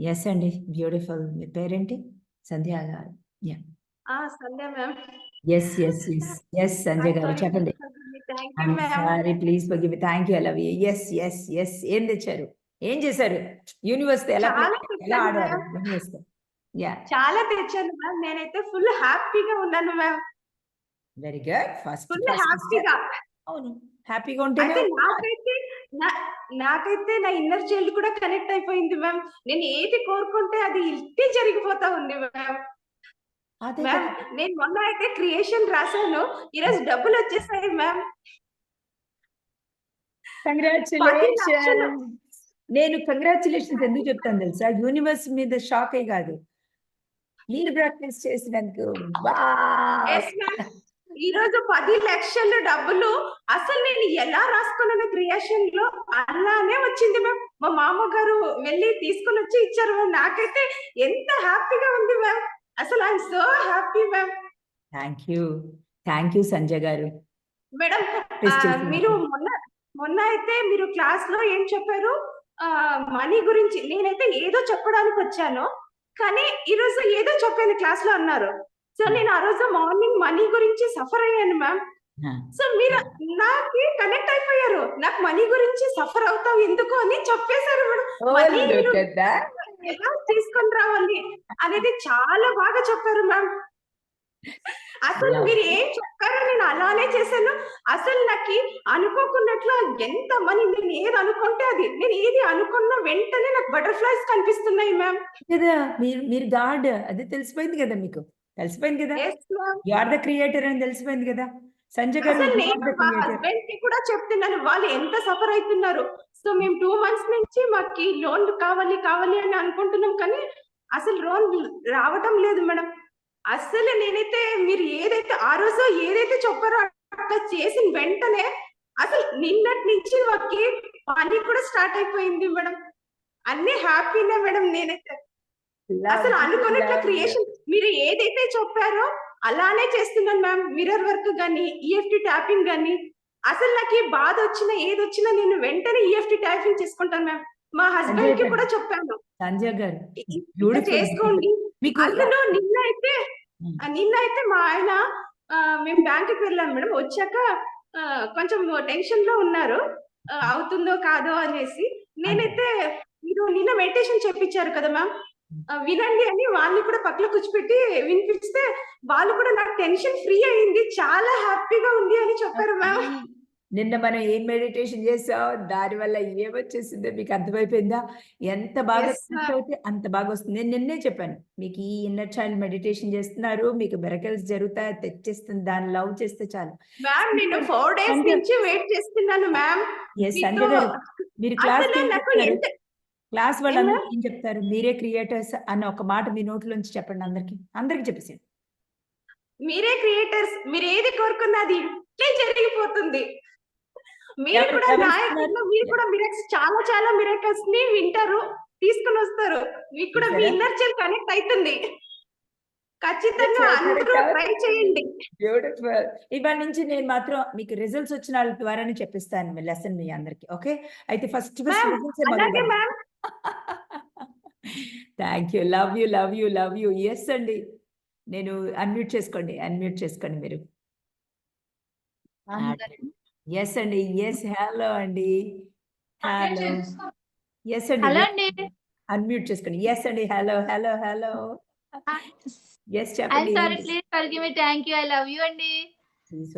Yes అండి. Beautiful మీ పేరేంటి? సంధ్య గారు. ఆ Sandhya ma'am. Yes yes yes yes Sanjay గారు. చెప్పండి. You sorry please forgive thank you I love you yes yes yes ఏం తెచ్చారు? ఏం చేశారు? యూనివర్స్ ఎలా ఆడారు. యూనివర్స్ యా చాలా తెచ్చాను మ్యామ్. నేనైతే ఫుల్ హ్యాపీగా ఉన్నాను ma'am. Very good first full హ్యాపీగా. అవును. హ్యాపీగా అయితే నాకైతే నాకైతే నా ఇన్నర్ చైల్డ్ కూడా కనెక్ట్ అయిపోయింది మ్యామ్ నేను ఏది కోరుకుంటే అది ఇట్టే జరిగిపోతా ఉంది మ్యామ్ నేను మొన్న అయితే క్రియేషన్ రాశాను. ఈరోజు డబ్బులు వచ్చేసాయి మ్యామ్ కంగ్రాచులేషన్. నేను కంగ్రాచులేషన్స్ ఎందుకు చెప్తాను తెలుసా? యూనివర్స్ మీద షాక్ అయ్యి కాదు. మీరు ప్రాక్టీస్ చేసినందుకు. ఈ రోజు పది లక్షల డబ్బులు అసలు నేను ఎలా రాసుకున్నాను క్రియేషన్లో అలానే వచ్చింది మ్యామ్ మా మామగారు వెళ్ళి తీసుకుని వచ్చి ఇచ్చారు మ్యామ్ నాకైతే ఎంత హ్యాపీగా ఉంది మ్యామ్ అసలు I'm so happy ma'am thank you thank you Sanjay గారు. మేడం మీరు మొన్న మొన్న అయితే మీరు క్లాస్లో ఏం చెప్పారు? మనీ గురించి నేనైతే ఏదో చెప్పడానికి వచ్చాను. కానీ ఈ రోజు ఏదో చెప్పాను క్లాస్లో అన్నారు. సో నేను ఆ రోజు మార్నింగ్ మనీ గురించి సఫర్ అయ్యాను మ్యామ్ సో మీరు నాకు కనెక్ట్ అయిపోయారు. నాకు మనీ గురించి సఫర్ అవుతావు ఎందుకు అని చెప్పేశారు మనీ ఎలా తీసుకొని రావాలి అనేది చాలా బాగా చెప్పారు మ్యామ్ అసలు. మీరు ఏం చెప్పారో నేను అలానే చేశాను. అసలు నాకు అనుకోకున్నట్లు ఎంత మనీ నేను ఏది అనుకుంటే అది. నేను ఏది అనుకున్న వెంటనే నాకు బటర్ఫ్లైస్ కనిపిస్తున్నాయి మ్యామ్ కదా మీరు మీరు గాడ్. అది తెలిసిపోయింది కదా మీకు. తెలిసిపోయింది కదా? యు ఆర్ ద క్రియేటర్ అని తెలిసిపోయింది కదా? సంజయ్ గారు. హస్బెండ్కి కూడా చెప్తున్నాను వాళ్ళు ఎంత సఫర్ అవుతున్నారు? సో మేము టూ మంత్స్ నుంచి మాకు లోన్ కావాలి కావాలి అని అనుకుంటున్నాం కానీ అసలు లోన్ రావటం లేదు మేడం. అసలు నేనైతే మీరు ఏదైతే ఆ రోజు ఏదైతే చెప్పారో అట్లా చేసిన వెంటనే అసలు నిన్నటి నుంచి మాకి పని కూడా స్టార్ట్ అయిపోయింది మేడం. అన్ని హ్యాపీనే మేడం నేనైతే. అసలు అనుకున్నట్లు. క్రియేషన్ మీరు ఏదైతే చెప్పారో అలానే చేస్తున్నాను మ్యామ్. మిర్రర్ వర్క్ గానీ ఈఎఫ్టి ట్యాపింగ్ గానీ అసలు నాకు బాధ వచ్చినా ఏది వచ్చినా నేను వెంటనే ఈఎఫ్టి ట్యాపింగ్ చేసుకుంటాను మ్యామ్. మా హస్బెండ్కి. కూడా చెప్పాను. సంజయ్ గారు. చేసుకోండి. మీకు అందులో నిన్న అయితే నిన్న అయితే మా ఆయన మేము బ్యాంక్కి వెళ్ళాం మేడం. వచ్చాక కొంచెం టెన్షన్లో ఉన్నారు. అవుతుందో కాదో అనేసి. నేనైతే మీరు నిన్న మెడిటేషన్ చెప్పించారు కదా మ్యామ్. వినండి అని వాళ్ళని కూడా పక్కన కూర్చోపెట్టి వినిపిస్తే వాళ్ళు కూడా నాకు టెన్షన్ ఫ్రీ అయింది చాలా హ్యాపీగా ఉంది అని చెప్పారు మ్యామ్. నిన్న మనం ఏం మెడిటేషన్ చేసాం దాని వల్ల ఏమొచ్చేసిందో మీకు అర్థమైపోయిందా? ఎంత బాగా అంత బాగా వస్తుంది. నేను నిన్నే చెప్పాను మీకు ఈ ఇన్నర్ చైల్డ్ మెడిటేషన్ చేస్తున్నారు మీకు మెరకల్స్ జరుగుతాయి తెచ్చేస్తుంది దాన్ని లవ్ చేస్తే చాలు. మ్యామ్ నేను ఫోర్ డేస్ నుంచి వెయిట్ చేస్తున్నాను మ్యామ్ మీరు క్లాస్ క్లాస్ వాళ్ళందరూ ఏం చెప్తారు? మీరే క్రియేటర్స్ అన్న ఒక మాట మీ నోట్లోంచి చెప్పండి అందరికి. అందరికి చెప్పేసి మీరే క్రియేటర్స్ మీరు ఏది కోరుకున్నది ఇట్లే జరిగిపోతుంది. మీరు కూడా నాయకులు మీరు కూడా మిరక్స్ చాలా చాలా మిరకల్స్ని వింటారు తీసుకుని వస్తారు. మీకు కూడా మీ? ఇన్నర్ చెల్ కనెక్ట్ అవుతుంది ఖచ్చితంగా? అందరూ ట్రై చేయండి. బ్యూటిఫుల్ ఇవాళ నుంచి నేను మాత్రం మీకు రిజల్ట్స్ వచ్చిన వాళ్ళ ద్వారానే చెప్పిస్తాను మీ లెసన్ మీ అందరికి ఓకే? అయితే ఫస్ట్ ఫస్ట్ అలాగే ma'am thank you love you love you love you yes అండి. నేను అన్మ్యూట్ చేసుకోండి అన్మ్యూట్ చేసుకోండి మీరు. ఎస్ అండి. ఎస్ హలో అండి. హలో ఎస్ అండి. అన్మ్యూట్ చేసుకోండి. ఎస్ అండి. హలో హలో హలో ఎస్ చెప్పండి. Sorry please forgive me I love you అండి.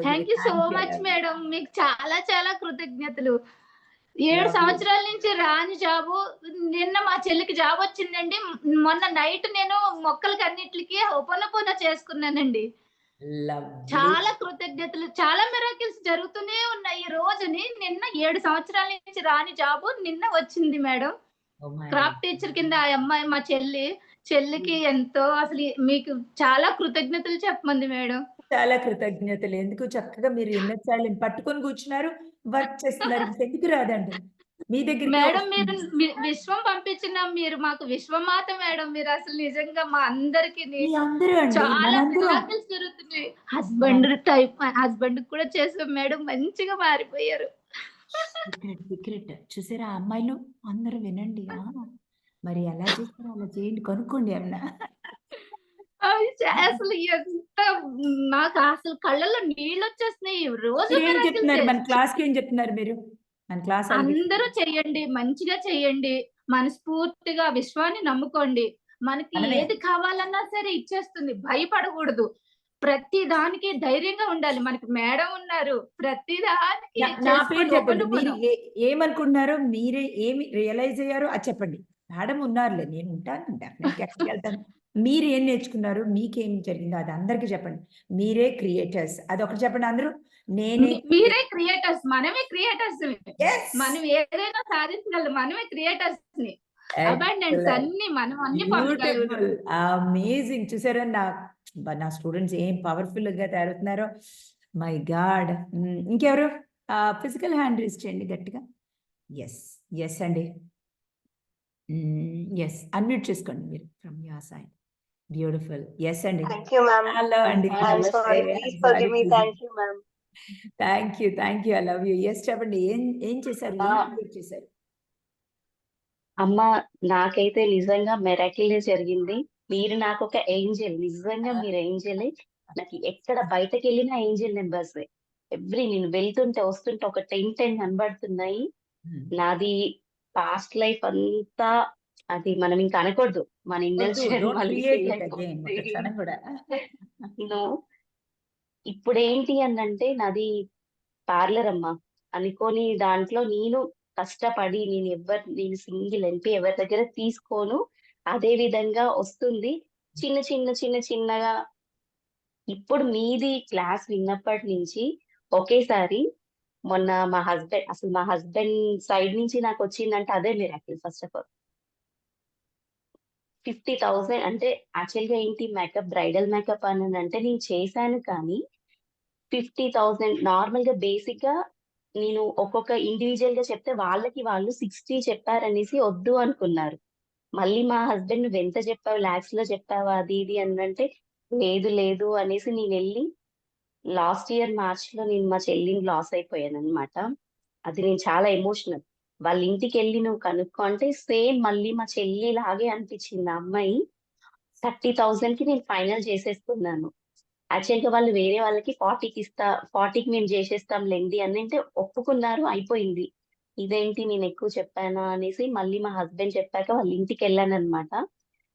Thank you so much madam మీకు చాలా చాలా కృతజ్ఞతలు. ఏడు. సంవత్సరాల నుంచి రాని జాబు. నిన్న మా చెల్లికి జాబ్ వచ్చిందండి. మొన్న నైట్ నేను మొక్కలకి అన్నిటికి ఉపనపూన చేసుకున్నానండి. చాలా కృతజ్ఞతలు. చాలా మిరాకిల్స్ జరుగుతూనే ఉన్నాయి ఈ రోజుని. నిన్న ఏడు సంవత్సరాల నుంచి రాని జాబు నిన్న వచ్చింది మేడం. క్రాఫ్ట్ టీచర్ కింద ఆ అమ్మాయి మా చెల్లి చెల్లికి ఎంతో అసలు మీకు చాలా కృతజ్ఞతలు చెప్పమంది మేడం. చాలా కృతజ్ఞతలు. ఎందుకు చక్కగా మీరు చైల్డ్ పట్టుకొని కూర్చున్నారు. వర్క్ చేస్తున్నారు. ఎందుకు రాదండి. మీ దగ్గర మేడం మీరు విశ్వం పంపించిన మీరు మాకు విశ్వమాత మేడం. మీరు అసలు నిజంగా మా అందరికి చాలా జరుగుతున్నాయి హస్బెండ్ టైప్ హస్బెండ్ కూడా చేసాం మేడం. మంచిగా మారిపోయారు. Secret secret. చూసారా అమ్మాయిలు? అందరూ వినండి మరి ఎలా చేస్తారో అలా చేయండి. కనుక్కోండి ఏమన్నా. అసలు ఎంత నాకు అసలు కళ్ళల్లో నీళ్ళు వచ్చేస్తున్నాయి. రోజు ఏం చెప్తున్నారు? మన. క్లాస్కి ఏం చెప్తున్నారు మీరు? మన క్లాస్ అందరూ చెయ్యండి. మంచిగా చెయ్యండి. మనస్ఫూర్తిగా విశ్వాన్ని నమ్ముకోండి. మనకి. ఏది కావాలన్నా సరే ఇచ్చేస్తుంది. భయపడకూడదు. ప్రతి దానికి ధైర్యంగా ఉండాలి. మనకి మేడం ఉన్నారు. ప్రతి దానికి నా- పేరు చెప్పండి. మీరు ఏమనుకుంటున్నారో మీరే ఏమి రియలైజ్ అయ్యారో అది చెప్పండి. మేడం ఉన్నారులే. నేను ఉంటాను. వెళ్తాను. మీరు ఏం నేర్చుకున్నారు? మీకేం జరిగిందో అది అందరికీ చెప్పండి. మీరే క్రియేటర్స్. అది ఒకటి చెప్పండి అందరూ. నేనే మీరే క్రియేటర్స్. మనమే క్రియేటర్స్! మనం ఏదైనా సాధించగలం. మనమే క్రియేటర్స్ని. అమేజింగ్ చూసారా నా నా స్టూడెంట్స్ ఏం పవర్ఫుల్గా తయారవుతున్నారో? My God. ఇంకెవరు? ఫిజికల్ హ్యాండ్ రేస్ చేయండి గట్టిగా. ఎస్ ఎస్ అండి. ఎస్ అన్మ్యూట్ చేసుకోండి మీరు. From your side beautiful yes అండి Thank you, ma'am. హలో అండి I'm sorry. Please forgive me. Thank you, ma'am. Thank you thank you I love you yes చెప్పండి. ఏం ఏం చేశారు? చేశారు. అమ్మ నాకైతే నిజంగా మెరాకిల్ జరిగింది. మీరు నాకు ఒక ఏంజల్ నిజంగా మీరు ఏంజల్ నాకు ఎక్కడ బయటకు వెళ్ళిన ఏంజల్ నెంబర్స్ ఎవ్రీ నేను వెళ్తుంటే వస్తుంటే ఒక టెన్ టెన్ కనబడుతున్నాయి. నాది పాస్ట్ లైఫ్ అంతా అది మనం ఇంకా అనకూడదు. మన ఇండస్ట్రీ కూడా. ఇప్పుడు ఏంటి అంటే నాది పార్లర్ అమ్మా. అనుకోని దాంట్లో నేను కష్టపడి నేను ఎవరు నేను సింగిల్ ఎంపీ ఎవరి దగ్గర తీసుకోను. అదే విధంగా వస్తుంది. చిన్న చిన్న చిన్న చిన్నగా ఇప్పుడు మీది క్లాస్ విన్నప్పటి నుంచి ఒకేసారి మొన్న మా హస్బెండ్ అసలు మా హస్బెండ్ సైడ్ నుంచి నాకు వచ్చిందంటే అదే miracle first of all fifty thousand అంటే యాక్చువల్గా ఏంటి మేకప్ బ్రైడల్ మేకప్ అని అంటే నేను చేశాను కానీ ఫిఫ్టీ థౌసండ్ నార్మల్గా బేసిక్గా నేను ఒక్కొక్క ఇండివిజువల్గా చెప్తే వాళ్ళకి వాళ్ళు సిక్స్టీ చెప్పారనేసి వద్దు అనుకున్నారు. మళ్ళీ మా హస్బెండ్ నువ్వు ఎంత చెప్పావు లాక్స్లో చెప్పావా అది ఇది అని అంటే లేదు లేదు అనేసి నేను వెళ్ళి లాస్ట్ ఇయర్ మార్చ్లో నేను మా చెల్లిని లాస్ అయిపోయాను అనమాట అది నేను చాలా ఎమోషనల్ వాళ్ళ ఇంటికి వెళ్ళి నువ్వు కనుక్కో. అంటే సేమ్ మళ్ళీ మా చెల్లి లాగే అనిపించింది. అమ్మాయి థర్టీ థౌసండ్కి నేను ఫైనల్ చేసేస్తున్నాను యాక్చువల్గా వాళ్ళు వేరే వాళ్ళకి ఫార్టీకి ఇస్తా ఫార్టీకి మేము చేసేస్తాం లెండి అని అంటే ఒప్పుకున్నారు అయిపోయింది. ఇదేంటి నేను ఎక్కువ చెప్పానా అనేసి మళ్ళీ మా హస్బెండ్ చెప్పాక వాళ్ళ ఇంటికి వెళ్ళాను అనమాట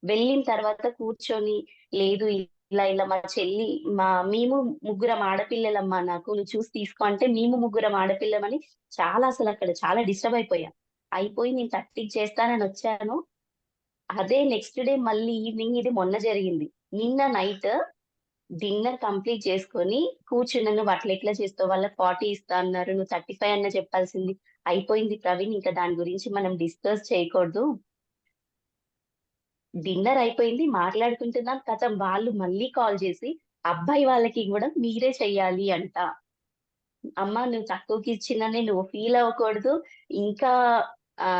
వెళ్ళిన తర్వాత కూర్చొని లేదు ఇలా ఇలా మా చెల్లి మా మేము ముగ్గురం ఆడపిల్లలమ్మా నాకు. నువ్వు చూసి తీసుకో అంటే మేము ముగ్గురం ఆడపిల్లమని చాలా అసలు అక్కడ చాలా డిస్టర్బ్ అయిపోయా. అయిపోయి నేను థర్టీకి చేస్తానని వచ్చాను. అదే నెక్స్ట్ డే మళ్ళీ ఈవినింగ్ ఇది మొన్న జరిగింది. నిన్న నైట్ డిన్నర్ కంప్లీట్ చేసుకొని కూర్చున్న నువ్వు అట్లా ఎట్లా చేస్తావు? వాళ్ళకి ఫార్టీ ఇస్తా అన్నారు. నువ్వు థర్టీ ఫైవ్ అన్న చెప్పాల్సింది. అయిపోయింది ప్రవీణ్. ఇంకా దాని గురించి మనం డిస్కస్ చేయకూడదు. డిన్నర్ అయిపోయింది మాట్లాడుకుంటున్నాం కథ వాళ్ళు మళ్ళీ కాల్ చేసి అబ్బాయి వాళ్ళకి కూడా మీరే చెయ్యాలి అంట. అమ్మ నువ్వు తక్కువకి ఇచ్చినని నువ్వు ఫీల్ అవ్వకూడదు. ఇంకా ఆ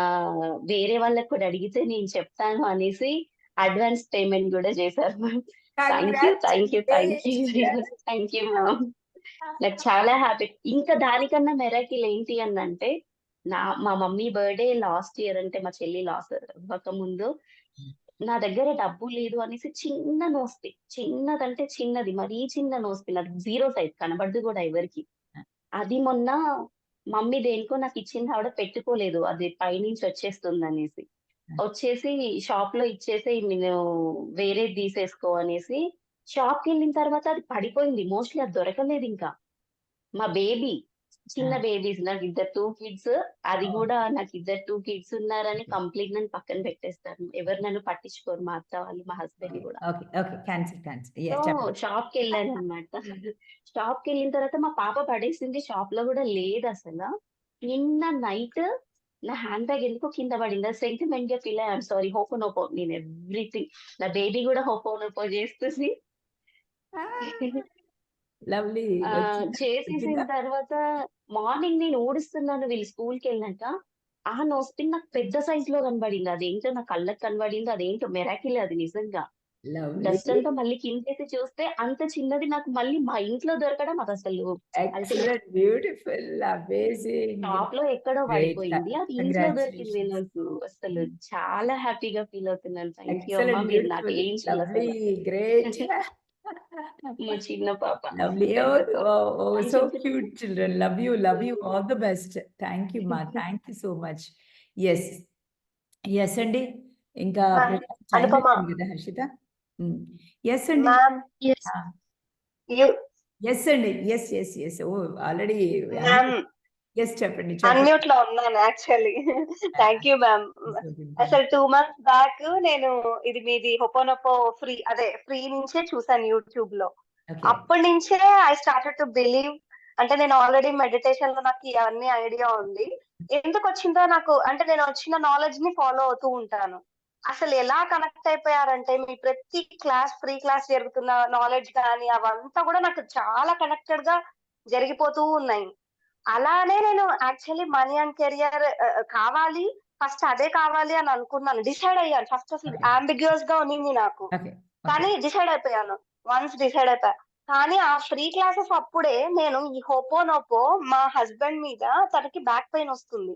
వేరే వాళ్ళకి కూడా అడిగితే నేను చెప్తాను అనేసి అడ్వాన్స్ పేమెంట్ కూడా చేశారు. Thank you thank you thank you thank you ma'am నాకు చాలా హ్యాపీ ఇంకా దానికన్నా మెరాకిల్ ఏంటి అని అంటే నా మా మమ్మీ బర్త్డే లాస్ట్ ఇయర్ అంటే మా చెల్లి లాస్ అవ్వక ముందు నా దగ్గర డబ్బు లేదు అనేసి చిన్న నోస్పి చిన్నదంటే చిన్నది మరీ చిన్న నోస్పి నాకు జీరో సైజ్ కనబడదు కూడా ఎవరికి. అది మొన్న మమ్మీ దేనికో నాకు ఇచ్చింది ఆవిడ పెట్టుకోలేదు అది పైనుంచి వచ్చేస్తుంది అనేసి. వచ్చేసి షాప్లో ఇచ్చేసి నేను వేరేది తీసేసుకో అనేసి షాప్కి వెళ్ళిన తర్వాత అది పడిపోయింది మోస్ట్లీ అది దొరకలేదు ఇంకా. మా బేబీ చిన్న. బేబీస్ నాకు ఇద్దరు టూ కిడ్స్ అది. కూడా నాకు ఇద్దరు టూ కిడ్స్ ఉన్నారని కంప్లీట్ నన్ను పక్కన పెట్టేస్తారు. ఎవరు నన్ను పట్టించుకోరు మా అత్త వాళ్ళు మా హస్బెండ్ కూడా. షాప్కి వెళ్ళాను అనమాట షాప్కి వెళ్ళిన తర్వాత మా పాప పడేసింది షాప్లో కూడా లేదు అసలు నిన్న నైట్ నా హ్యాండ్ బ్యాగ్ ఎందుకో కింద పడింది. అది సెంటిమెంట్గా ఫీల్ అయ్యాను. సారీ హోపో నోపో నేను ఎవ్రీథింగ్ నా బేబీ కూడా హోపో నోపో చేస్తుంది. లవ్లీ చేసేసిన తర్వాత మార్నింగ్ నేను ఊడుస్తున్నాను వీళ్ళు స్కూల్కి వెళ్ళాక ఆ నోస్పిన్ నాకు పెద్ద సైజ్లో కనబడింది. అదేంటో నా కళ్ళకి కనబడింది అదేంటో మెరాకిల్ అది నిజంగా. డస్ట్ అంతా మళ్ళీ కిందేసి చూస్తే అంత చిన్నది నాకు మళ్ళీ మా ఇంట్లో దొరకడం అది అసలు. బ్యూటిఫుల్ టాప్లో ఎక్కడో. పడిపోయింది. అది ఇంట్లో దొరికింది. నాకు. అసలు చాలా హ్యాపీగా ఫీల్ అవుతున్నాను. థ్యాంక్ యూ నాకు ఏం great మా చిన్న పాప Lovely. Oh, oh, oh, Thank so you. cute children. Love you, love you. All the best. Thank you, ma. Thank you so much. Yes. Yes, అండి. ఇంకా Ma'am, ప్రజెంట్ టైం అనుపమ. అయిపోయింది కదా Harshita yes అండి మ్యామ్ Yes. యు ఎస్ అండి yes yes yes oh already ma'am yes చెప్పండి అన్మ్యూట్లో ఉన్నాను actually thank you ma'am అసలు టూ మంత్స్ బ్యాక్ నేను ఇది మీది హొపోనొపో ఫ్రీ అదే ఫ్రీ నుంచే చూసాను యూట్యూబ్లో. అప్పటి నుంచే ఐ స్టార్టెడ్ టు బిలీవ్ అంటే నేను ఆల్రెడీ మెడిటేషన్లో నాకు ఇవన్నీ ఐడియా ఉంది. ఎందుకు వచ్చిందో నాకు అంటే నేను వచ్చిన నాలెడ్జ్ని ఫాలో అవుతూ ఉంటాను. అసలు ఎలా కనెక్ట్ అయిపోయారంటే మీ ప్రతి క్లాస్ ఫ్రీ క్లాస్ జరుగుతున్న నాలెడ్జ్ కానీ అవంతా కూడా నాకు చాలా కనెక్టెడ్గా జరిగిపోతూ ఉన్నాయి. అలానే నేను యాక్చువల్లీ మనీ అండ్ కెరియర్ కావాలి. ఫస్ట్ అదే కావాలి అని అనుకున్నాను. డిసైడ్ అయ్యాను. ఫస్ట్ అసలు. అంబిగ్యూస్గా ఉన్నింది నాకు. కానీ డిసైడ్ అయిపోయాను. వన్స్ డిసైడ్ అయిపోయా. కానీ ఆ ఫ్రీ క్లాసెస్ అప్పుడే నేను ఈ హోపోనోపో మా హస్బెండ్ మీద తనకి బ్యాక్ పెయిన్ వస్తుంది.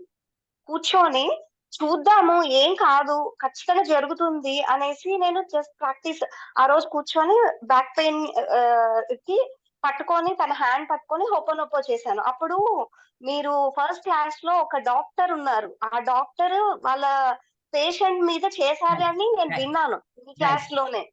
కూర్చొని చూద్దాము ఏం కాదు ఖచ్చితంగా జరుగుతుంది అనేసి నేను జస్ట్ ప్రాక్టీస్ ఆ రోజు కూర్చొని బ్యాక్ పెయిన్కి పట్టుకొని తన హ్యాండ్ పట్టుకొని హోపోనోపో చేశాను. అప్పుడు మీరు ఫస్ట్ క్లాస్లో ఒక డాక్టర్ ఉన్నారు. ఆ డాక్టర్ వాళ్ళ పేషెంట్ మీద చేశారు అని నేను. విన్నాను. ఈ క్లాస్లోనే.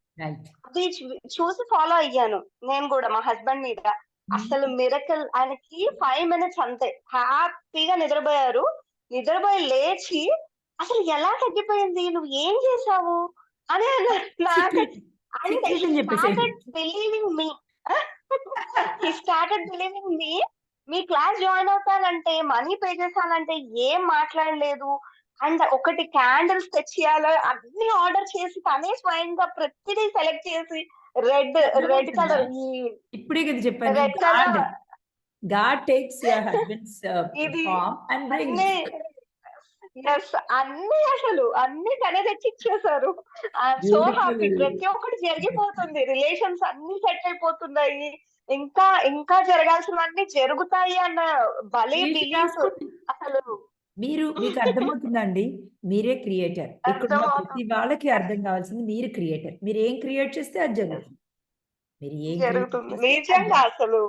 అది చూసి ఫాలో అయ్యాను. నేను కూడా మా హస్బెండ్ మీద. అసలు మిరకల్ ఆయనకి ఫైవ్ మినిట్స్ అంతే. హ్యాపీగా నిద్రపోయారు. నిద్రపోయి లేచి అసలు ఎలా తగ్గిపోయింది? నువ్వు ఏం చేసావు అని అన్నారు. Believing me he started believing me me class join అవుతానంటే మనీ పే చేశానంటే ఏం మాట్లాడలేదు. అండ్ ఒకటి క్యాండిల్స్ తెచ్చియాలో అన్ని ఆర్డర్ చేసి తనే స్వయంగా ప్రతిదీ సెలెక్ట్ చేసి రెడ్ రెడ్ కలర్ ఇప్పుడే కదా చెప్పాను. God takes your husband's farm and brings yes అన్ని అసలు అన్ని తనే తెచ్చి ఇచ్చేసారు సో. హ్యాపీ ప్రతి ఒక్కటి జరిగిపోతుంది. రిలేషన్స్ అన్ని సెట్ అయిపోతున్నాయి. ఇంకా ఇంకా జరగాల్సినవన్నీ జరుగుతాయి అన్న భలే బిలీఫ్ అసలు. మీరు మీకు అర్థమవుతుందండి? మీరే క్రియేటర్ ఇక్కడ ప్రతి. వాళ్ళకి అర్థం కావాల్సింది మీరు క్రియేటర్ మీరు ఏం క్రియేట్ చేస్తే అది జరుగుతుంది. మీరు ఏం జరుగుతుంది. నిజంగా అసలు.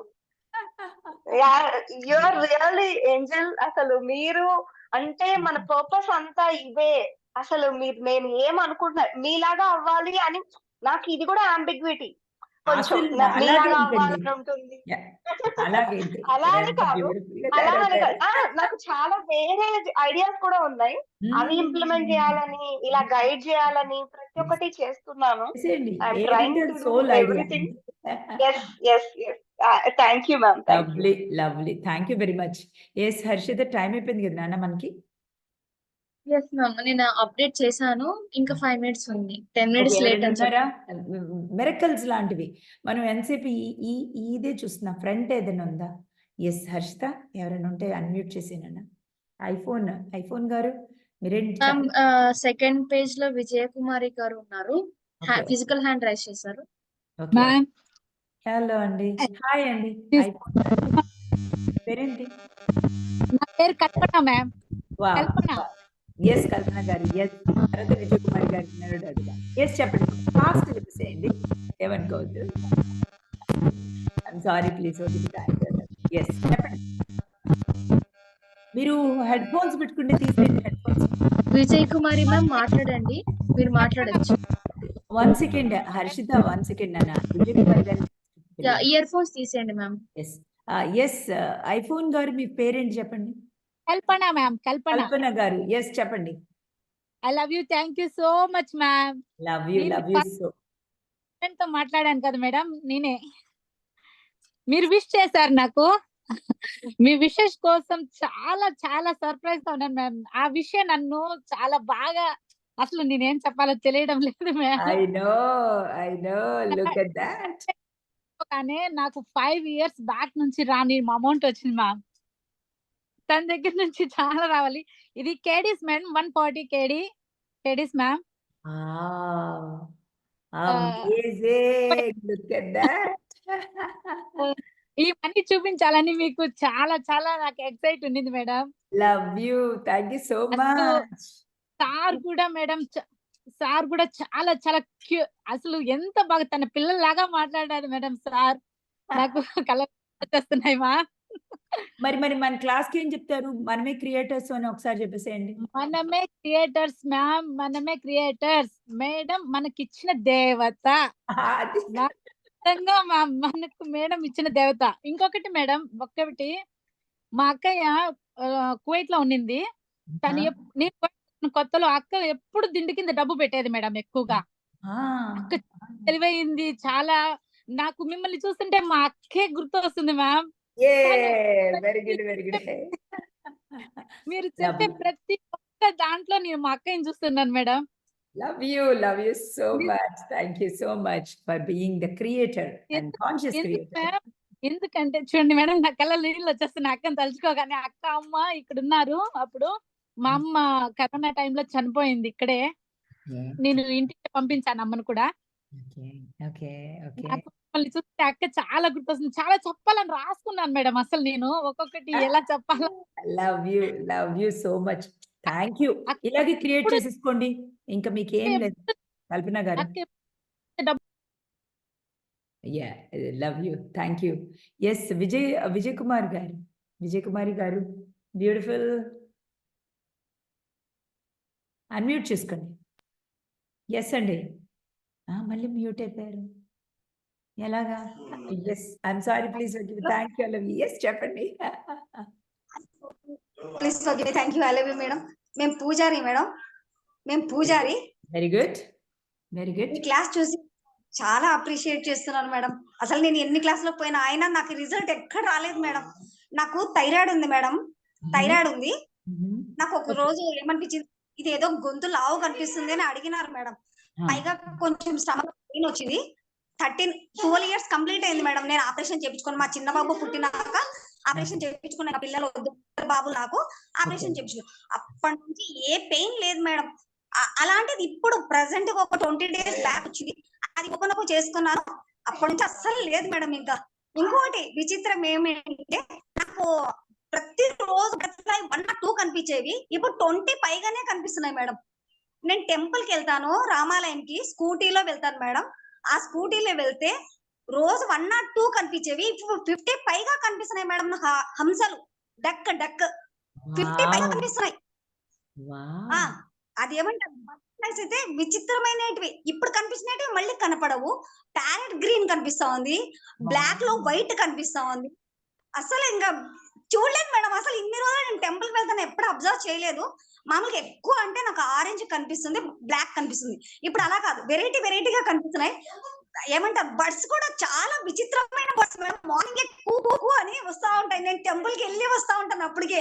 యువర్ రియల్లీ ఏంజల్ అసలు మీరు అంటే మన పర్పస్ అంతా ఇవే. అసలు మీరు నేను ఏం అనుకుంటున్నా మీలాగా అవ్వాలి అని నాకు ఇది కూడా అంబిగ్విటీ నాకు చాలా వేరే ఐడియాస్ కూడా ఉన్నాయి. అవి ఇంప్లిమెంట్ చేయాలని ఇలా గైడ్ చేయాలని ప్రతి ఒక్కటి చేస్తున్నాను. Thank you ma'am lovely lovely thank you very much yes Harshitha time అయిపోయింది కదా నాన్న మనకి? ఎస్ మ్యామ్ నేను అప్డేట్ చేశాను. ఇంకా ఫైవ్ మినిట్స్ ఉంది. టెన్ మినిట్స్ లేట్ చెప్పి మెరకల్స్ లాంటివి. మనం ఎంతసేపు ఈ ఇదే చూస్తున్నాం. ఫ్రంట్ ఏదైనా ఉందా? ఎస్ హర్షిత ఎవరైనా ఉంటే అన్మ్యూట్ చేసేనన్నా ఐఫోన్ ఐఫోన్ గారు మీరేంటి మ్యామ్ సెకండ్ పేజ్లో విజయ కుమారి గారు ఉన్నారు. ఫిజికల్ హ్యాండ్ రైస్ చేశారు. మ్యామ్ హలో అండి. హాయ్ అండి. ఐఫోన్ పేరేంటి? నా పేరు కల్పన మ్యామ్ కల్పన. ఎస్ కల్పన గారు. ఎస్ తర్వాత విజయ్ కుమార్ గారు అడుగుదా. ఎస్ చెప్పండి. ఫాస్ట్ చెప్పేసేయండి. ఏమనుకోవద్దు సారీ ప్లీజ్ ఎస్ చెప్పండి. మీరు హెడ్ ఫోన్స్ పెట్టుకుంటే తీసేయండి headphones Vijay Kumari ma'am మాట్లాడండి. మీరు మాట్లాడొచ్చు. One second Harshitha one second అన్న విజయ్ కుమార్ గారు. ఇయర్ ఫోన్స్ తీసేయండి మ్యామ్ ఎస్ ఎస్ ఐఫోన్ గారు మీ పేరేంటి చెప్పండి? కల్పన మ్యామ్ కల్పన. కల్పన గారు ఎస్ చెప్పండి. I love you thank you so much ma'am love you మీరు లవ్ యూ సో తో మాట్లాడాను కదా మేడం నేనే. మీరు విష్ చేశారు నాకు. మీ విషెస్ కోసం చాలా చాలా సర్ప్రైజ్గా ఉన్నాను మ్యామ్ ఆ విషయం నన్ను చాలా బాగా అసలు నేనేం చెప్పాలో తెలియడం లేదు ma'am I know, I know. Look at that. కానీ నాకు ఫైవ్ ఇయర్స్ బ్యాక్ నుంచి రాని అమౌంట్ వచ్చింది మ్యామ్ తన దగ్గర నుంచి చాలా రావాలి. ఇది KDs ma'am one forty KD KDs ma'am. ఈ మనీ చూపించాలని మీకు చాలా చాలా నాకు ఎక్సైట్ ఉండింది madam. You. Thank you so అసలు much. సార్ కూడా మేడం సార్ కూడా చాలా చాలా క్యూ అసలు ఎంత బాగా తన పిల్లల్లాగా మాట్లాడారు మేడం సార్. నాకు కళ వచ్చేస్తున్నాయి మా. మరి మరి మన క్లాస్కి ఏం చెప్తారు? మనమే క్రియేటర్స్ అని ఒకసారి చెప్పేసేయండి. మనమే క్రియేటర్స్ మ్యామ్. మనమే క్రియేటర్స్. మేడం మనకిచ్చిన దేవత. మనకు మేడం ఇచ్చిన దేవత. ఇంకొకటి మేడం ఒక్కటి. మా అక్కయ్య కువైట్లో ఉండింది తను నేను కొత్తలో అక్క ఎప్పుడు దిండి కింద డబ్బు పెట్టేది మేడం ఎక్కువగా. అక్క తెలివైంది చాలా. నాకు మిమ్మల్ని చూస్తుంటే మా అక్కే గుర్తు వస్తుంది ma'am. Very good, very good. మీరు చెప్పే. ప్రతి ఒక్క దాంట్లో నేను మా అక్కని చూస్తున్నాను madam Love you, love you so Yes. much. Thank you so much for being the creator and conscious ఎందుకు creator. మేడం ఎందుకంటే చూడండి మేడం నా కళ్ళ నీళ్ళు వచ్చేస్తున్నాయి అక్కని తలుచుకోగానే అక్క అమ్మ ఇక్కడ ఉన్నారు అప్పుడు మా అమ్మ కరోనా టైంలో చనిపోయింది ఇక్కడే నేను ఇంటికి పంపించాను అమ్మను కూడా Okay, okay, okay. నాకు మిమ్మల్ని చూస్తే అక్క చాలా గుర్తొస్తుంది. చాలా చెప్పాలని రాసుకున్నాను మేడం అసలు నేను. ఒక్కొక్కటి ఎలా చెప్పాలో? you, love you so much. Thank you. అక్క ఇలాగే క్రియేట్ చేసేసుకోండి. ఇంకా మీకు ఏం లేదు. కల్పన గారు. Yeah love you. Thank you. Yes Vijay Vijay Kumar గారు. విజయ్ కుమారి గారు. బ్యూటిఫుల్ అన్మ్యూట్ చేసుకోండి. ఎస్ అండి. మళ్ళీ మ్యూట్ అయిపోయారు ఎలాగా? Yes I'm sorry please thank you love yes చెప్పండి. Please okay thank you I love you madam మేము పూజారి మేడం మేము పూజారి వెరీ గుడ్ వెరీ గుడ్ ఈ క్లాస్ చూసి చాలా అప్రిషియేట్ చేస్తున్నాను మేడం అసలు నేను ఎన్ని క్లాసులకు పోయినా అయినా నాకు రిజల్ట్ ఎక్కడ రాలేదు మేడం నాకు థైరాయిడ్ ఉంది మేడం థైరాయిడ్ ఉంది. నాకు ఒక రోజు ఏమనిపించింది? ఇది ఏదో గొంతు లావు కనిపిస్తుంది అని అడిగినారు మేడం పైగా కొంచెం స్టమక్ పెయిన్ వచ్చింది. థర్టీన్ ట్వెల్వ్ ఇయర్స్ కంప్లీట్ అయింది మేడం. నేను ఆపరేషన్ చేయించుకుని మా చిన్న బాబు పుట్టినాక ఆపరేషన్ చేయించుకున్న నా పిల్లలు బాబు నాకు ఆపరేషన్ చేయించుకున్నాను అప్పటి నుంచి ఏ పెయిన్ లేదు మేడం. అలాంటిది ఇప్పుడు ప్రెసెంట్ ఒక ట్వంటీ డేస్ బ్యాక్ వచ్చింది. అది ఒక చేసుకున్నాను. అప్పటి నుంచి అస్సలు లేదు మేడం ఇంకా. ఇంకోటి విచిత్రం ఏమంటే నాకు ప్రతి రోజు వన్ ఆర్ టూ కనిపించేవి. ఇప్పుడు ట్వంటీ పైగానే కనిపిస్తున్నాయి మేడం. నేను టెంపుల్కి వెళ్తాను రామాలయంకి స్కూటీలో వెళ్తాను మేడం. ఆ స్కూటీలో వెళ్తే రోజు వన్ నాట్ టూ కనిపించేవి. ఇప్పుడు ఫిఫ్టీ పైగా కనిపిస్తున్నాయి మేడం హంసలు. Duck duck. ఫిఫ్టీ పైగా కనిపిస్తున్నాయి. ఆ అది ఏమంటారు బటర్ఫ్లైస్ అయితే విచిత్రమైనటివి. ఇప్పుడు కనిపిస్తున్నవి మళ్ళీ కనపడవు. ప్యారెట్ గ్రీన్ కనిపిస్తా ఉంది. బ్లాక్లో వైట్ కనిపిస్తా ఉంది. అసలు ఇంకా చూడలేదు మేడం. అసలు ఇన్ని రోజులు నేను టెంపుల్ వెళ్తాను. ఎప్పుడు అబ్జర్వ్ చేయలేదు. మామూలుగా ఎక్కువ అంటే నాకు ఆరెంజ్ కనిపిస్తుంది బ్లాక్ కనిపిస్తుంది. ఇప్పుడు అలా కాదు. వెరైటీ వెరైటీగా కనిపిస్తున్నాయి. ఏమంటారు బర్డ్స్ కూడా చాలా విచిత్రమైన బర్డ్స్. మేడం మార్నింగ్ కూ అని వస్తా ఉంటాయి. నేను టెంపుల్కి వెళ్ళి వస్తా ఉంటాను అప్పటికే.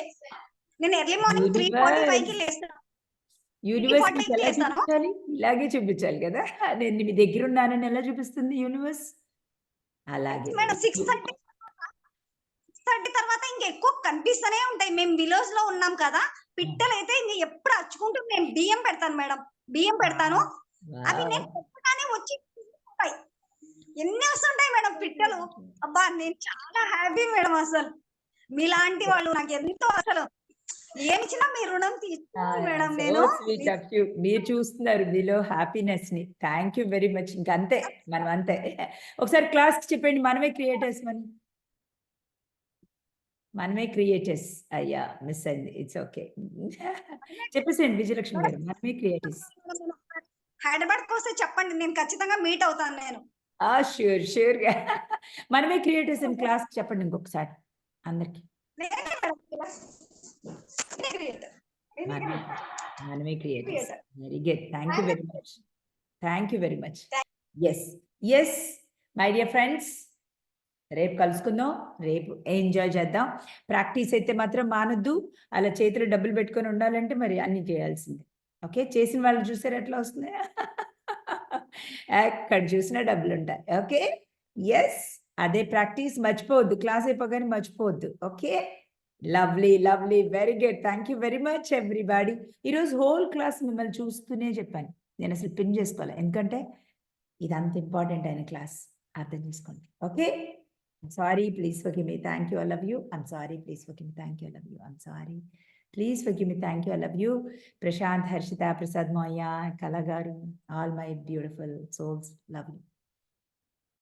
నేను ఎర్లీ మార్నింగ్ త్రీ ఫార్టీ ఫైవ్కి లేస్తాను. ఇలాగే చూపించాలి కదా? నేను మీ దగ్గర ఉన్నానని ఎలా చూపిస్తుంది యూనివర్స్ అలాగే. మేడం సిక్స్ థర్టీ థర్టీ తర్వాత ఇంక ఎక్కువ కనిపిస్తూనే ఉంటాయి. మేము విలేజ్లో ఉన్నాం కదా. పిట్టలు అయితే ఇంక ఎప్పుడు అచ్చుకుంటూ మేము బియ్యం పెడతాను మేడం. బియ్యం పెడతాను. అవి. నేను పెట్టగానే వచ్చి. ఎన్ని వస్తుంటాయి మేడం పిట్టలు? అబ్బా నేను చాలా హ్యాపీ మేడం అసలు. మీలాంటి వాళ్ళు నాకు ఎంతో అసలు ఏమిచ్చినా మీ రుణం తీసుకోను మేడం నేను. మీరు చూస్తున్నారు మీలో హ్యాపీనెస్ని. థ్యాంక్ యూ వెరీ మచ్ ఇంకా అంతే మనం అంతే ఒకసారి క్లాస్ చెప్పండి మనమే క్రియేటర్స్ మనం మనమే క్రియేటర్స్ అయ్యా మిస్ అయింది ఇట్స్ ఓకే. చెప్పేసేయండి విజయలక్ష్మి గారు. మనమే క్రియేటర్స్. హైదరాబాద్కి వస్తే చెప్పండి. నేను ఖచ్చితంగా మీట్ అవుతాను నేను. ఆ షూర్ షూర్గా. మనమే క్రియేటర్స్ అని క్లాస్ చెప్పండి ఇంకొకసారి అందరికి. మనమే. Very good thank you very much thank you very much yes yes my dear friends రేపు కలుసుకుందాం. రేపు ఎంజాయ్ చేద్దాం. ప్రాక్టీస్ అయితే మాత్రం మానొద్దు. అలా చేతిలో డబ్బులు పెట్టుకొని ఉండాలంటే మరి అన్ని చేయాల్సిందే. ఓకే? చేసిన వాళ్ళు చూసారు ఎట్లా వస్తుంది? ఎక్కడ చూసినా డబ్బులు ఉంటాయి. ఓకే? ఎస్ అదే ప్రాక్టీస్ మర్చిపోవద్దు. క్లాస్ అయిపోగానే మర్చిపోవద్దు. Okay? Lovely lovely. Very good thank you very much everybody ఈరోజు హోల్ క్లాస్ మిమ్మల్ని చూస్తూనే చెప్పాను. నేను అసలు పిన్ చేసుకోవాలి ఎందుకంటే ఇది అంత ఇంపార్టెంట్ అయిన క్లాస్ అర్థం చేసుకోండి. Okay? I'm sorry, please forgive me. Thank you. I love you. I'm sorry, please forgive me. Thank you. I love you. I'm sorry. Please forgive me. Thank you. I love you. Prashant, Harshita, Prasad Moya, Kalagaru, all my beautiful souls. Love you.